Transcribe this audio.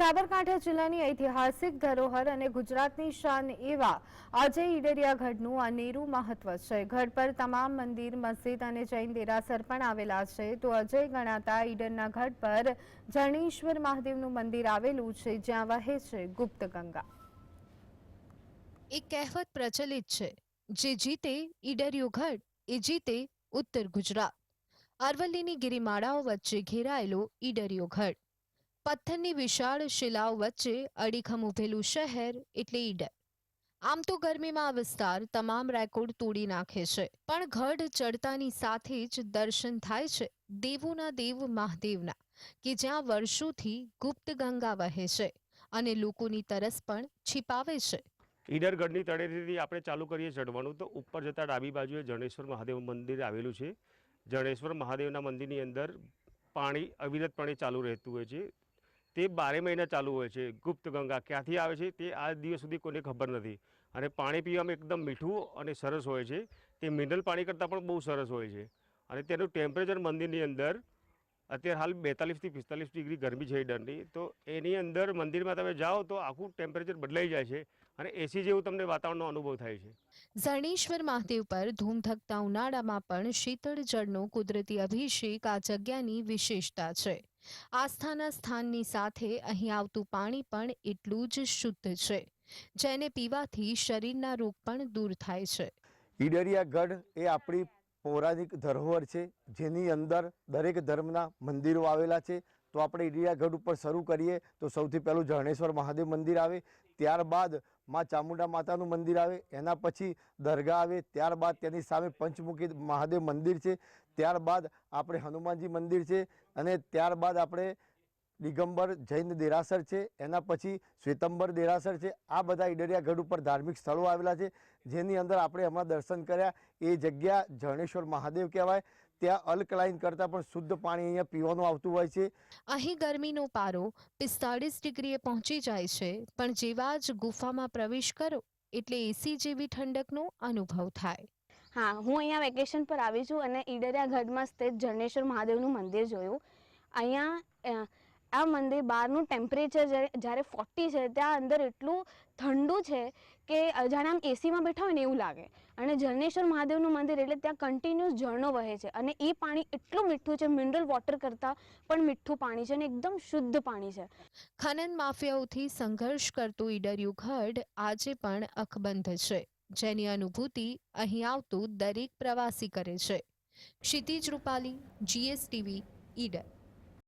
સાબરકાંઠા જિલ્લાની ઐતિહાસિક ધરોહર અને ગુજરાતની શાન એવા અજય ઈડરિયા ગઢનું અનેરું મહત્વ છે. ગઢ પર તમામ મંદિર, મસ્જિદ અને જૈન દેરાસર પણ આવેલા છે. તો અજય ગણાતા ઈડરના ગઢ પર જણેશ્વર મહાદેવનું મંદિર આવેલું છે. જ્યાં વહે છે ગુપ્ત ગંગા. એક કહેવત પ્રચલિત છે, જે જીતે ઈડરિયો ગઢ, એ જીતે ઉત્તર ગુજરાત. અરવલ્લીની ગિરિમાળાઓ વચ્ચે ઘેરાયેલો ઈડરિયો ગઢ. પથ્થરની વિશાળ શિલાઓ વચ્ચે અડીખમ ઉભેલું શહેર એટલે ઈડર. આમ તો ગરમીમાં આ વિસ્તાર તમામ રેકોર્ડ તોડી નાખે છે, પણ ગઢ ચડતાની સાથે જ દર્શન થાય છે દેવોના દેવ મહાદેવના, કે જ્યાં વર્ષોથી ગુપ્ત ગંગા વહે છે અને લોકોની તરસ પણ છિપાવે છે. ઈડરગઢની તળેટીથી આપણે ચાલુ કરીએ ચડવાનું તો ઉપર જતાં ડાબી બાજુએ જણેશ્વર મહાદેવ મંદિર આવેલું છે. જણેશ્વર મહાદેવના મંદિરની અંદર પાણી અવિરતપણે ચાલુ રહેતું હોય છે. તે બારે મહિના ચાલુ હોય છે. ગુપ્ત ગંગા ક્યાંથી આવે છે તે આજ દિવસ સુધી કોઈને ખબર નથી. અને પાણી પીવામાં એકદમ મીઠું અને સરસ હોય છે. તે મિનરલ પાણી કરતાં પણ બહુ સરસ હોય છે. અને તેનું ટેમ્પરેચર મંદિરની અંદર અત્યારે હાલ બેતાલીસથી પિસ્તાલીસ ડિગ્રી ગરમી છે દંડી તો એની અંદર મંદિરમાં તમે જાઓ તો આખું ટેમ્પરેચર બદલાઈ જાય છે અને એસી જેવું તમને વાતાવરણનો અનુભવ થાય છે. ઝરણેશ્વર મહાદેવ પર ધૂમધકતા ઉનાળામાં પણ શીતળ જળનો કુદરતી અભિષેક આ જગ્યાની વિશેષતા છે. આસ્થાના સ્થાનની સાથે અહીં આવતું પાણી પણ એટલું જ શુદ્ધ છે જેને પીવાથી શરીરના રોગ પણ દૂર થાય છે. ઈડરિયા ગઢ એ આપણી પૌરાણિક ધરોહર છે, જેની અંદર દરેક ધર્મના મંદિરો આવેલા છે. તો આપણે ઇડિયાગઢ ઉપર શરૂ કરીએ, તો સૌથી પહેલું જરણેશ્વર મહાદેવ મંદિર આવે, ત્યારબાદમાં ચામુંડા માતાનું મંદિર આવે, એના પછી દરગાહ આવે, ત્યારબાદ તેની સામે પંચમુખી મહાદેવ મંદિર છે, ત્યારબાદ આપણે હનુમાનજી મંદિર છે, અને ત્યારબાદ આપણે દિગંબર જૈન દેરાસર છે એના પછી શ્વેતંબર દેરાસર છે. આ બધા ઈડરિયાગઢ ઉપર ધાર્મિક સ્થળો આવેલા છે જેની અંદર આપણે હમણાં દર્શન કર્યા. એ જગ્યા જરણેશ્વર મહાદેવ કહેવાય. ત્યાં અલ્કલાઇન કરતાં પણ શુદ્ધ પાણી અહીંયા પીવાનું આવતું હોય છે. અહીં ગરમીનો પારો પિસ્તાળીસ ડિગ્રીએ પહોંચી જાય છે પણ જેવા જ ગુફામાં પ્રવેશ કરો એટલે એસી જેવી ઠંડકનો અનુભવ થાય. હા હું અહીંયા વેકેશન પર આવી છું અને ઈડરિયા ગઢમાં સ્થિત જરણેશ્વર મહાદેવનું મંદિર જોયું. અહીંયા આ મંદિર બહારનું ટેમ્પરેચર જ્યારે ફોર્ટી છે, ત્યાં અંદર એટલું ઠંડુ છે કે જાણે આમ એસીમાં બેઠા હોય ને એવું લાગે. અને જરણેશ્વર મહાદેવનું મંદિર એટલે ત્યાં કન્ટિન્યુઅસ ઝરણો વહે છે. અને એ પાણી એટલું મીઠું છે મિનરલ વોટર કરતાં પણ મીઠું પાણી છે અને એકદમ શુદ્ધ પાણી છે. ખનન માફિયાઓથી સંઘર્ષ કરતું ઈડર્યું ગઢ આજે પણ અકબંધ છે. જેની અનુભૂતિ અહીં આવતું દરેક પ્રવાસી કરે છે. ક્ષિતિજ રૂપાલી જીએસટીવી ઈડર.